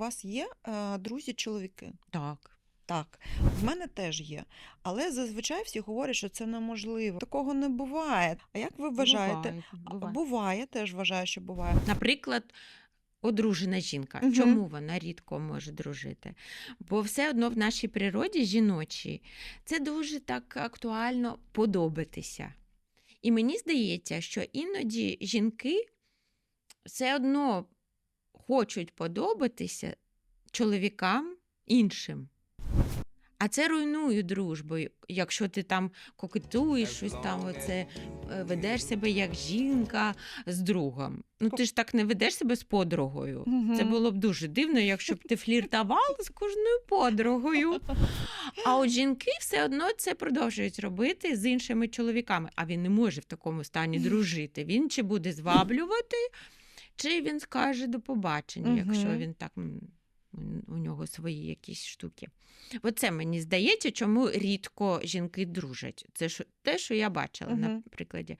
вас є е, друзі-чоловіки? Так. Так, в мене теж є. Але зазвичай всі говорять, що це неможливо. Такого не буває. А як ви вважаєте? Буває, буває. Буває, теж вважаю, що буває. Наприклад, одружена жінка. Мгм. Чому вона рідко може дружити? Бо все одно в нашій природі жіночій це дуже так актуально подобатися. І мені здається, що іноді жінки все одно хочуть подобатися чоловікам іншим. А це руйнує дружбу, якщо ти там кокетуєш щось там, оце е, ведеш себе як жінка з другом. Ну ти ж так не ведеш себе з подругою. Це було б дуже дивно, якщо б ти фліртувала з кожною подругою. А от жінки все одно це продовжують робити з іншими чоловіками. А він не може в такому стані дружити. Він чи буде зваблювати, чи він скаже до побачення, якщо він так у нього свої якісь штуки. Оце мені здається, чому рідко жінки дружать. Це ж те, що я бачила на прикладі